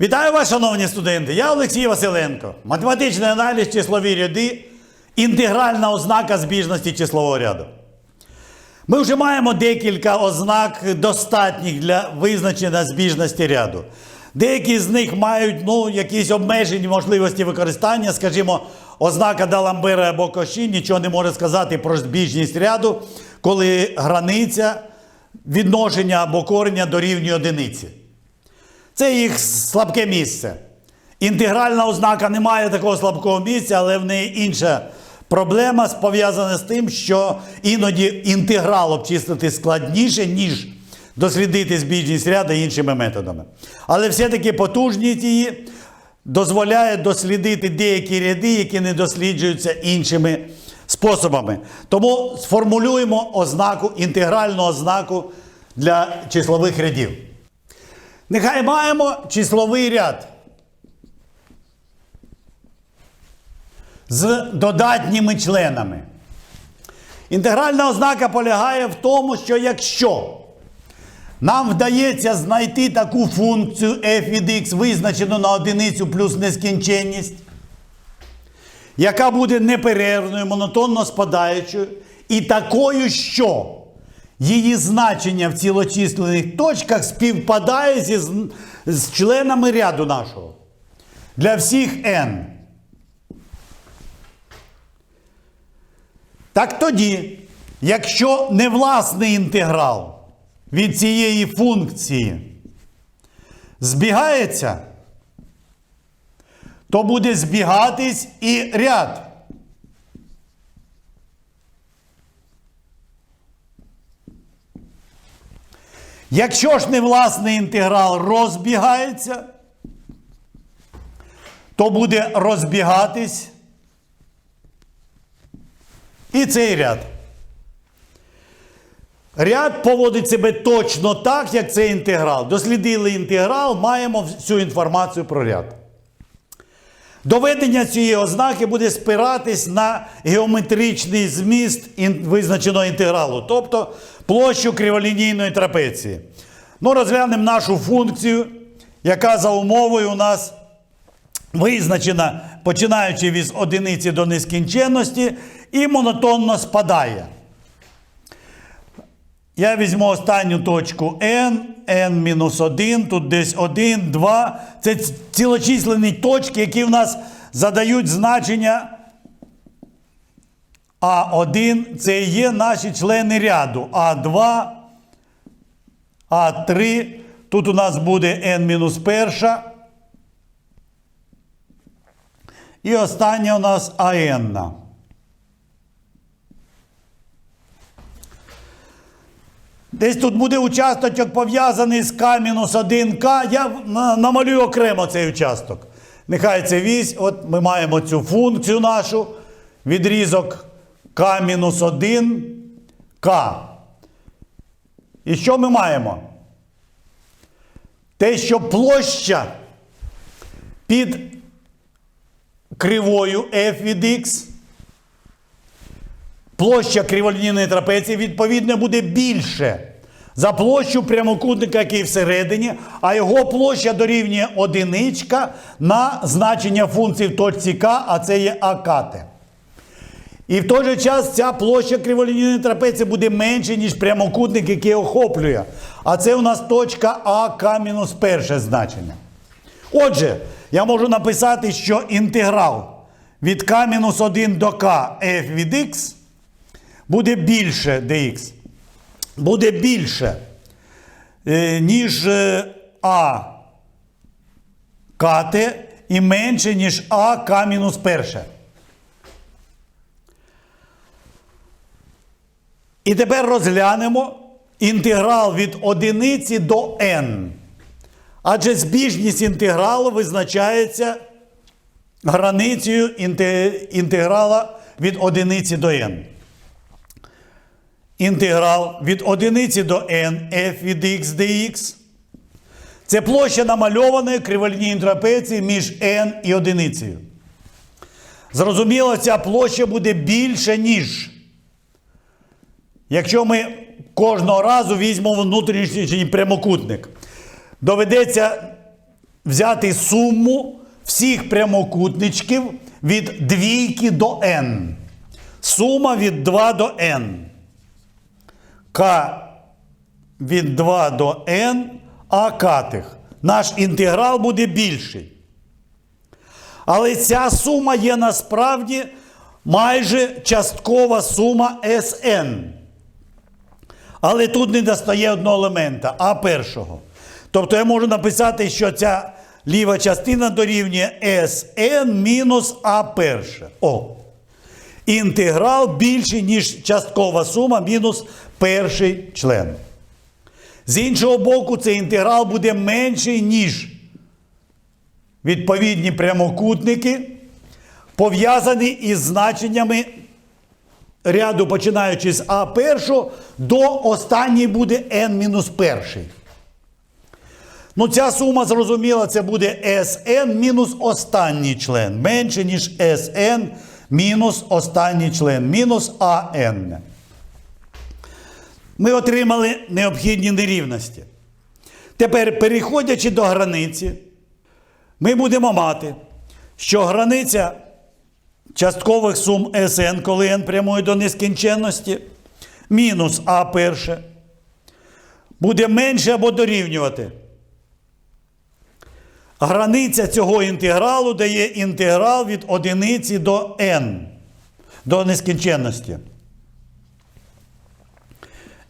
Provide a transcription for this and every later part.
Вітаю вас, шановні студенти! Я Олексій Василенко. Математичний аналіз числові ряди, інтегральна ознака збіжності числового ряду. Ми вже маємо декілька ознак достатніх для визначення збіжності ряду. Деякі з них мають ну, якісь обмежені можливості використання. Скажімо, ознака Даламбера або Коші нічого не може сказати про збіжність ряду, коли границя відношення або корення дорівнює одиниці. Це їх слабке місце. Інтегральна ознака не має такого слабкого місця, але в неї інша проблема пов'язана з тим, що іноді інтеграл обчислити складніше, ніж дослідити збіжність ряду іншими методами. Але все-таки потужність її дозволяє дослідити деякі ряди, які не досліджуються іншими способами. Тому сформулюємо ознаку, інтегральну ознаку для числових рядів. Нехай маємо числовий ряд з додатніми членами. Інтегральна ознака полягає в тому, що якщо нам вдається знайти таку функцію f від x, визначену на одиницю плюс нескінченність, яка буде неперервною, монотонно спадаючою, і такою, що її значення в цілочислених точках співпадає зі, з- членами ряду нашого. Для всіх n. Так тоді, якщо невласний інтеграл від цієї функції збігається, то буде збігатись і ряд. Якщо ж невласний інтеграл розбігається, то буде розбігатись і цей ряд. Ряд поводить себе точно так, як цей інтеграл. Дослідили інтеграл, маємо всю інформацію про ряд. Доведення цієї ознаки буде спиратись на геометричний зміст визначеного інтегралу, тобто площу криволінійної трапеції. Ну, розглянемо нашу функцію, яка за умовою у нас визначена, починаючи від одиниці до нескінченності, і монотонно спадає. Я візьму останню точку n, n-1, тут десь 1, 2. Це цілочисленні точки, які в нас задають значення А1. Це і є наші члени ряду. А2, А3. Тут у нас буде n-1. І остання у нас АН. Десь тут буде участочок пов'язаний з К-1К. Я намалюю окремо цей участок. Нехай це вісь. От ми маємо цю функцію нашу. Відрізок К-1К. І що ми маємо? Те, що площа під кривою f від x площа криволінійної трапеції відповідно буде більше за площу прямокутника, який всередині, а його площа дорівнює одиничка на значення функції в точці К, а це є АКТ. І в той же час ця площа криволінійної трапеції буде менше, ніж прямокутник, який охоплює. А це у нас точка АК мінус перше значення. Отже, я можу написати, що інтеграл від К-1 до К f від x буде більше dx. Буде більше, е, ніж е, А КТ і менше, ніж А К-1. І тепер розглянемо інтеграл від одиниці до n. Адже збіжність інтегралу визначається границею інтеграла від одиниці до n. Інтеграл від одиниці до n f від x dx. Це площа намальованої криволінійної трапеції між n і одиницею. Зрозуміло, ця площа буде більше, ніж. Якщо ми кожного разу візьмемо внутрішній прямокутник, доведеться взяти суму всіх прямокутничків від двійки до n. Сума від 2 до n. К від 2 до n, а катих. Наш інтеграл буде більший. Але ця сума є насправді майже часткова сума Sn. Але тут не достає одного елемента, а першого. Тобто я можу написати, що ця ліва частина дорівнює Sn мінус А перше. О. Інтеграл більший, ніж часткова сума мінус перший член. З іншого боку, цей інтеграл буде менший, ніж відповідні прямокутники, пов'язані із значеннями ряду, починаючи з А першого, до останньої буде n-1. Ну, ця сума зрозуміла, це буде Sn мінус останній член. Менше, ніж Sn мінус останній член, мінус АН. Ми отримали необхідні нерівності. Тепер, переходячи до границі, ми будемо мати, що границя часткових сум Sn, коли n прямує до нескінченності, мінус А перше, буде менше або дорівнювати. Границя цього інтегралу дає інтеграл від одиниці до n, до нескінченності.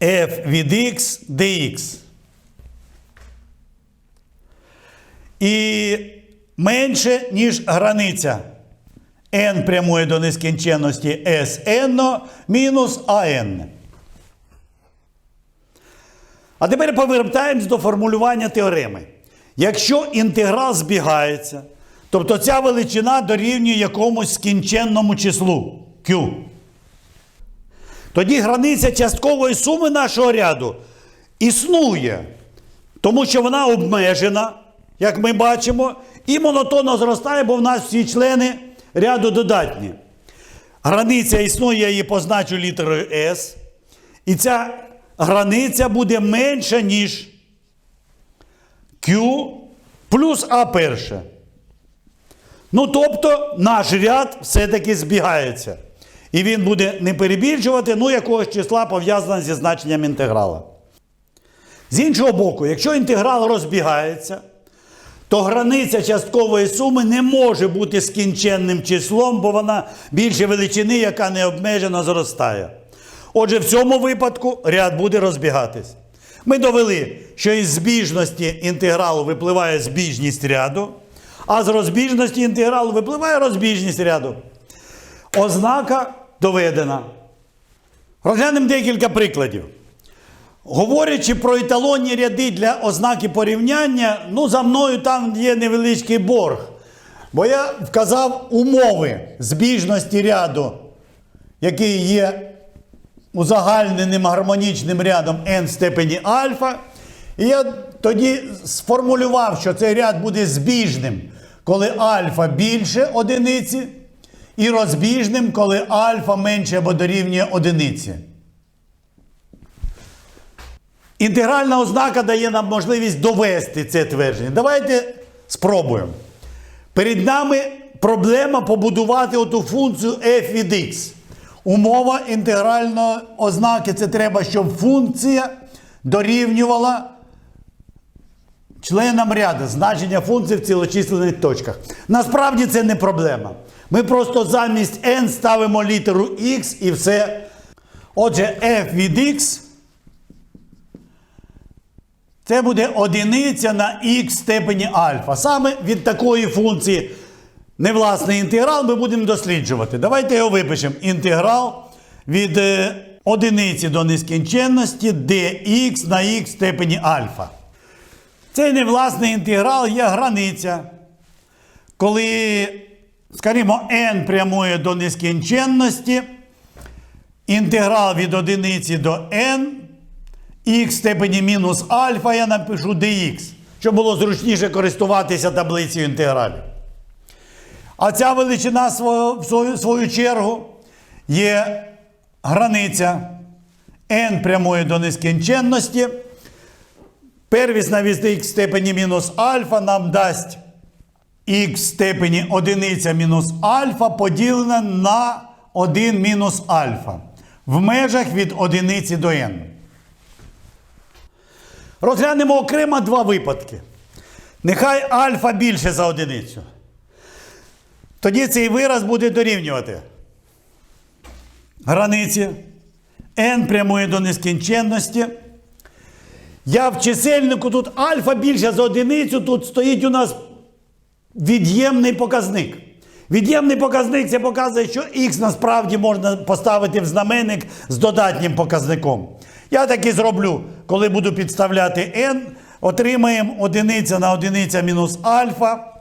f від x dx. І менше, ніж границя n прямує до нескінченності Sn мінус АН. А тепер повертаємось до формулювання теореми. Якщо інтеграл збігається, тобто ця величина дорівнює якомусь скінченному числу Q, тоді границя часткової суми нашого ряду існує, тому що вона обмежена, як ми бачимо, і монотонно зростає, бо в нас всі члени ряду додатні. Границя існує, я її позначу літерою S. І ця границя буде менша, ніж Q плюс А перше. Ну, тобто, наш ряд все-таки збігається. І він буде не перебільшувати, ну, якогось числа пов'язаного зі значенням інтеграла. З іншого боку, якщо інтеграл розбігається, то границя часткової суми не може бути скінченним числом, бо вона більше величини, яка необмежено зростає. Отже, в цьому випадку ряд буде розбігатись. Ми довели, що із збіжності інтегралу випливає збіжність ряду, а з розбіжності інтегралу випливає розбіжність ряду. Ознака доведена. Розглянемо декілька прикладів. Говорячи про еталонні ряди для ознаки порівняння, ну за мною там є невеличкий борг. Бо я вказав умови збіжності ряду, який є узагальненим гармонічним рядом n степені альфа. І я тоді сформулював, що цей ряд буде збіжним, коли альфа більше одиниці, і розбіжним, коли альфа менше або дорівнює одиниці. Інтегральна ознака дає нам можливість довести це твердження. Давайте спробуємо. Перед нами проблема побудувати оту функцію f від x. Умова інтегральної ознаки це треба, щоб функція дорівнювала членам ряду, значення функції в цілочислених точках. Насправді це не проблема. Ми просто замість n ставимо літеру x і все. Отже, f від x це буде одиниця на х степені альфа. Саме від такої функції невласний інтеграл ми будемо досліджувати. Давайте його випишемо. Інтеграл від е, одиниці до нескінченності dx на х степені альфа. Цей невласний інтеграл є границя. Коли, скажімо, n прямує до нескінченності, інтеграл від одиниці до n, х степені мінус альфа, я напишу dx, щоб було зручніше користуватися таблицею інтегралів. А ця величина в свою, чергу є границя n прямує до нескінченності. Первісна від х в степені мінус альфа нам дасть х в степені одиниця мінус альфа поділене на 1 мінус альфа в межах від одиниці до n. Розглянемо окремо два випадки. Нехай альфа більше за одиницю. Тоді цей вираз буде дорівнювати границі n прямує до нескінченності. Я в чисельнику тут альфа більше за одиницю, тут стоїть у нас від'ємний показник. Від'ємний показник це показує, що х насправді можна поставити в знаменник з додатнім показником. Я так і зроблю, коли буду підставляти n, отримаємо одиниця на одиниця мінус альфа.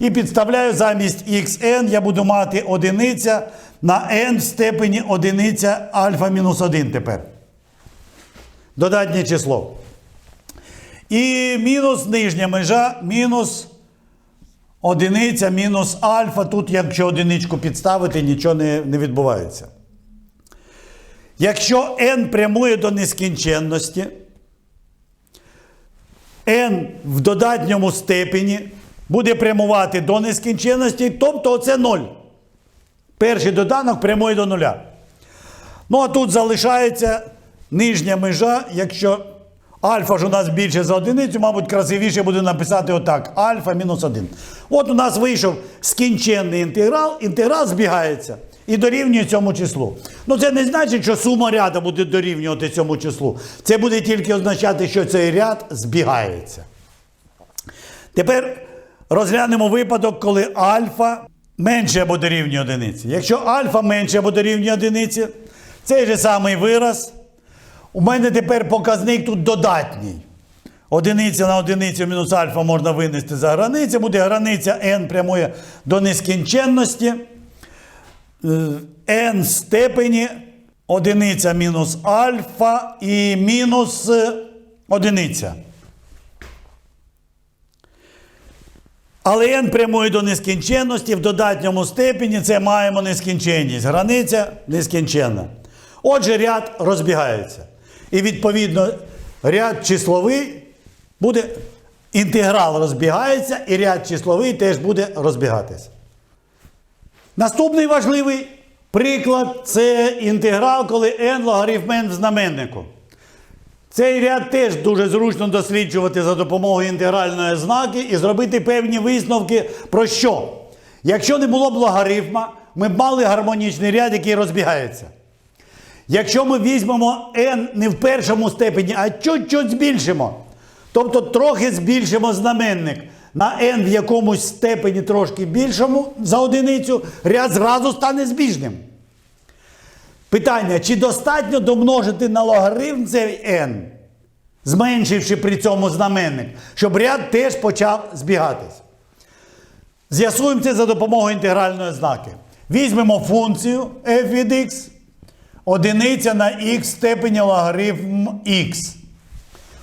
І підставляю замість xn, я буду мати одиниця на n в степені одиниця альфа мінус 1 тепер. Додатнє число. І мінус нижня межа мінус одиниця мінус альфа. Тут, якщо одиничку підставити, нічого не, не відбувається. Якщо n прямує до нескінченності, n в додатньому степені буде прямувати до нескінченності, тобто оце 0. Перший доданок прямує до нуля. Ну, а тут залишається нижня межа, якщо альфа ж у нас більше за одиницю, мабуть, красивіше буде написати отак: альфа мінус 1. От у нас вийшов скінченний інтеграл, інтеграл збігається і дорівнює цьому числу. Ну, це не значить, що сума ряду буде дорівнювати цьому числу. Це буде тільки означати, що цей ряд збігається. Тепер розглянемо випадок, коли альфа менше або дорівнює одиниці. Якщо альфа менше або дорівнює одиниці, цей же самий вираз. У мене тепер показник тут додатній. Одиниця на одиницю мінус альфа можна винести за границю. Буде границя n прямує до нескінченності. Е, n степені одиниця мінус альфа і мінус е, одиниця. Але n прямує до нескінченності в додатньому степені це маємо нескінченність. Границя нескінченна. Отже, ряд розбігається. І відповідно ряд числовий буде, інтеграл розбігається, і ряд числовий теж буде розбігатися. Наступний важливий приклад це інтеграл, коли n логарифм n в знаменнику. Цей ряд теж дуже зручно досліджувати за допомогою інтегральної знаки і зробити певні висновки про що? Якщо не було б логарифма, ми б мали гармонічний ряд, який розбігається. Якщо ми візьмемо n не в першому степені, а чуть-чуть збільшимо, тобто трохи збільшимо знаменник на n в якомусь степені трошки більшому за одиницю, ряд зразу стане збіжним. Питання, чи достатньо домножити на логарифм цей n, зменшивши при цьому знаменник, щоб ряд теж почав збігатись? З'ясуємо це за допомогою інтегральної знаки. Візьмемо функцію f від x, одиниця на x степені логарифм x.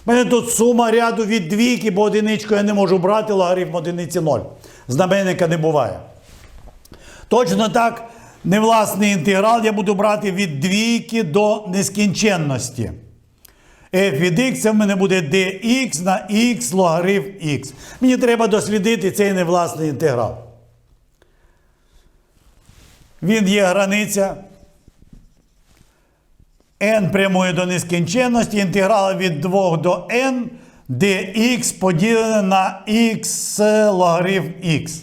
У мене тут сума ряду від двійки, бо одиничку я не можу брати, логарифм одиниці 0. Знаменника не буває. Точно так, невласний інтеграл я буду брати від двійки до нескінченності. f від x це в мене буде dx на x логарифм x. Мені треба дослідити цей невласний інтеграл. Він є границя. N прямує до нескінченності, інтеграл від 2 до n, де x поділене на x логарифм x.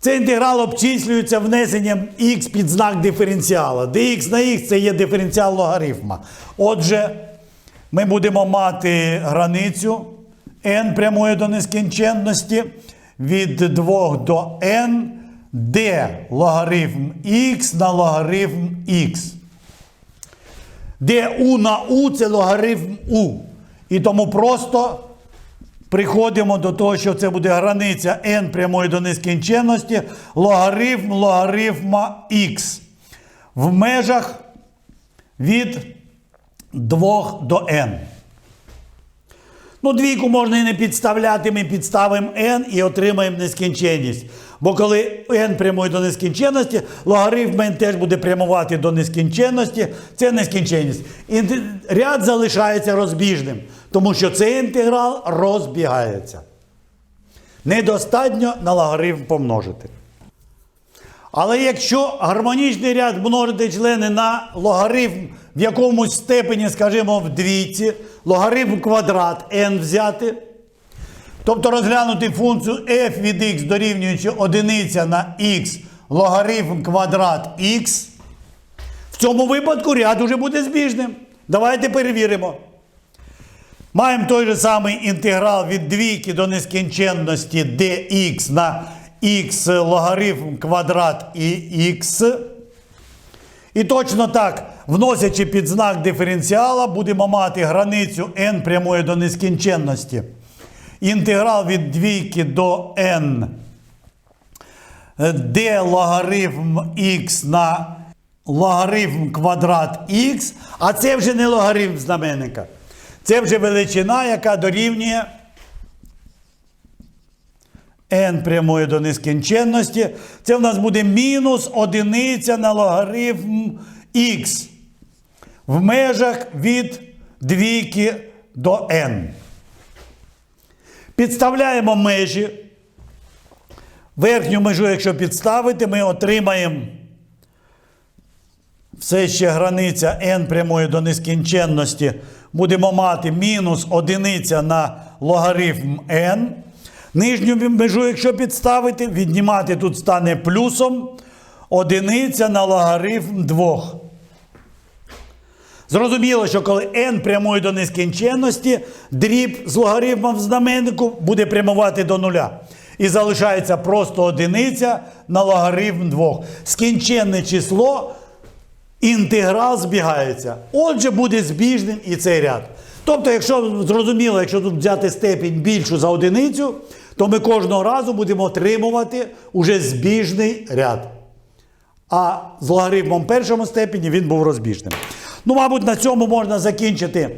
Цей інтеграл обчислюється внесенням x під знак диференціала. dx на x це є диференціал логарифма. Отже, ми будемо мати границю n прямує до нескінченності від 2 до n, де логарифм x на логарифм x. Де u на u це логарифм u. І тому просто приходимо до того, що це буде границя n прямої до нескінченності, логарифм логарифма x. В межах від 2 до n. Ну, двійку можна і не підставляти, ми підставимо n і отримаємо нескінченність. Бо коли n прямує до нескінченності, логарифм n теж буде прямувати до нескінченності. Це нескінченність. Інте- Ряд залишається розбіжним, тому що цей інтеграл розбігається. Недостатньо на логарифм помножити. Але якщо гармонічний ряд множити члени на логарифм в якомусь степені, скажімо, в двійці, логарифм квадрат n взяти, тобто розглянути функцію f від x дорівнюючи одиниця на x логарифм квадрат x, в цьому випадку ряд уже буде збіжним. Давайте перевіримо. Маємо той же самий інтеграл від двійки до нескінченності dx на x логарифм квадрат і x. І точно так, вносячи під знак диференціала, будемо мати границю n прямує до нескінченності. Інтеграл від двійки до n, d логарифм x на логарифм квадрат x, а це вже не логарифм знаменника. Це вже величина, яка дорівнює n прямує до нескінченності. Це в нас буде мінус одиниця на логарифм x в межах від двійки до n. Підставляємо межі. Верхню межу, якщо підставити, ми отримаємо все ще границя n прямує до нескінченності. Будемо мати мінус одиниця на логарифм n. Нижню межу, якщо підставити, віднімати тут стане плюсом одиниця на логарифм 2. Зрозуміло, що коли n прямує до нескінченності, дріб з логарифмом в знаменнику буде прямувати до нуля. І залишається просто одиниця на логарифм 2. Скінченне число, інтеграл збігається. Отже, буде збіжним і цей ряд. Тобто, якщо зрозуміло, якщо тут взяти степінь більшу за одиницю, то ми кожного разу будемо отримувати уже збіжний ряд. А з логарифмом першому степені він був розбіжним. Ну, мабуть, на цьому можна закінчити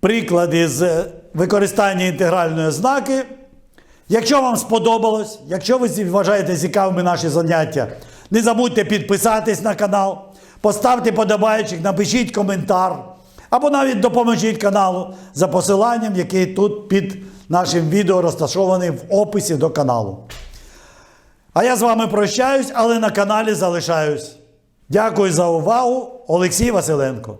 приклади з використання інтегральної ознаки. Якщо вам сподобалось, якщо ви вважаєте цікавими наші заняття, не забудьте підписатись на канал, поставте подобайчик, напишіть коментар, або навіть допоможіть каналу за посиланням, який тут під нашим відео розташований в описі до каналу. А я з вами прощаюсь, але на каналі залишаюсь. Дякую за увагу, Олексій Василенко.